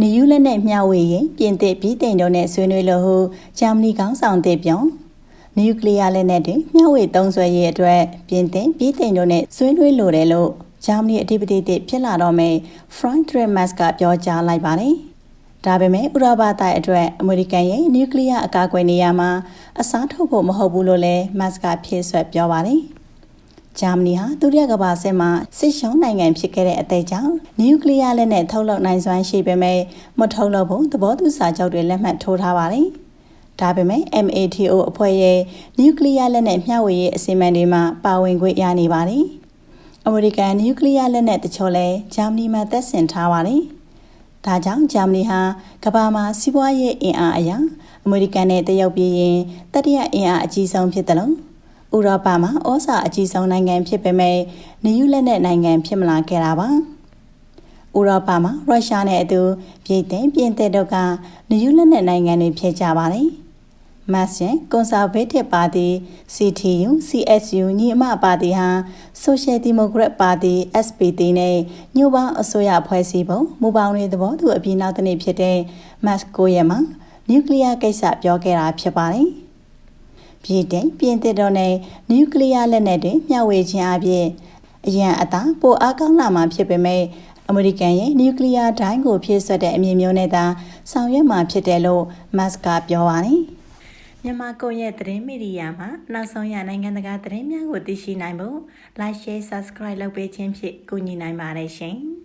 နယူးလက်နဲ့မျှဝေရင်ပြင်သစ်ပြည်တိန်တို့နဲ့ဆွေးနွေးလို့ဟုဂျာမနီခေါင်းဆောင်သစ်ပြောင်းနျူကလ িয়ার လက်နက်တွေမျှဝေသုံးစွဲရေးအတွက်ပြင်သစ်ပြည်တိန်တို့နဲ့ဆွေးနွေးလိုတယ်လို့ဂျာမနီအဓိပတိတစ်ဖြစ်လာတော့မယ် Frank Timmermans ကပြောကြားလိုက်ပါတယ်။ဒါပေမဲ့ဥရောပတိုက်အတွက်အမေရိကန်ရဲ့နျူကလ িয়ার အကာအကွယ်နေရာမှာအစားထိုးဖို့မဟုတ်ဘူးလို့လည်း Musk ကဖြည့်ဆွတ်ပြောပါတယ်။ ဂျာမနီဟာဒုတိယကမ္ဘာစစ်မှာစစ်ရှုံးနိုင်ငံဖြစ်ခဲ့တဲ့အသေးကြောင့်နျူကလ িয়ার လက်နက်ထုတ်လုပ်နိုင်စွမ်းရှိပေမဲ့မထုတ်လုပ်ဖို့သဘောတူစာချုပ်တွေလက်မှတ်ထိုးထားပါတယ်။ဒါပေမဲ့ MATO အဖွဲ့ရဲ့နျူကလ িয়ারလက်နက်မျှဝေရေးအစီအမံတွေမှာပါဝင်ခွင့်ရနေပါတယ်။အမေရိကန်နျူကလ িয়ারလက်နက်တချို့လည်းဂျာမနီမှာသက်ဆင်ထားပါတယ်။ဒါကြောင့်ဂျာမနီဟာကမ္ဘာမှာစီးပွားရေးအင်အားအရာအမေရိကန်နဲ့တရုတ်ပြည်ရင်တတိယအင်အားအကြီးဆုံးဖြစ်တယ်လို့ ဥရောပမှာဩစာအကြီးဆုံးနိုင်ငံဖြစ်ပေမဲ့နယူးလက်နက်နိုင်ငံဖြစ်မလာခဲ့တာပါဥရောပမှာရုရှားနဲ့အတူပြည်သင်ပြင်သစ်တို့ကနယူးလက်နက်နိုင်ငံတွေဖြစ်ကြပါတယ်မတ်ဆင်ကွန်ဆာဗေးတစ်ပါတီ CTU CSU ညီအမပါတီဟာ Social Democrat ပါတီ SPD နဲ့ညို့ပေါင်းအစိုးရဖွဲ့စည်းပုံမူပေါင်းတွေသဘောတူအပြီးနောက်တစ်နေ့ဖြစ်တဲ့မတ်ကိုရဲ့မှာနျူကလ িয়ার ကိစ္စပြောခဲ့တာဖြစ်ပါတယ်။ ပြည်တင်ပြင်သစ်တို့နဲ့နျူကလ িয়ার လက်နက်တွေမျှဝေခြင်းအပြင်အရန်အသာပိုအားကောင်းလာမှာဖြစ်ပေမဲ့အမေရိကန်ရဲ့နျူကလ িয়ার ဒိုင်းကိုဖြည့်ဆွတ်တဲ့အမြင်မျိုးနဲ့သာဆောင်ရွက်မှာဖြစ်တယ်လို့မတ်ကပြောပါတယ်။မြန်မာကွန်ရက်သတင်းမီဒီယာမှာနောက်ဆုံးရနိုင်ငံတကာသတင်းများကိုသိရှိနိုင်ဖို့ like share subscribe လုပ်ပေးခြင်းဖြင့်ကူညီနိုင်ပါတယ်ရှင်။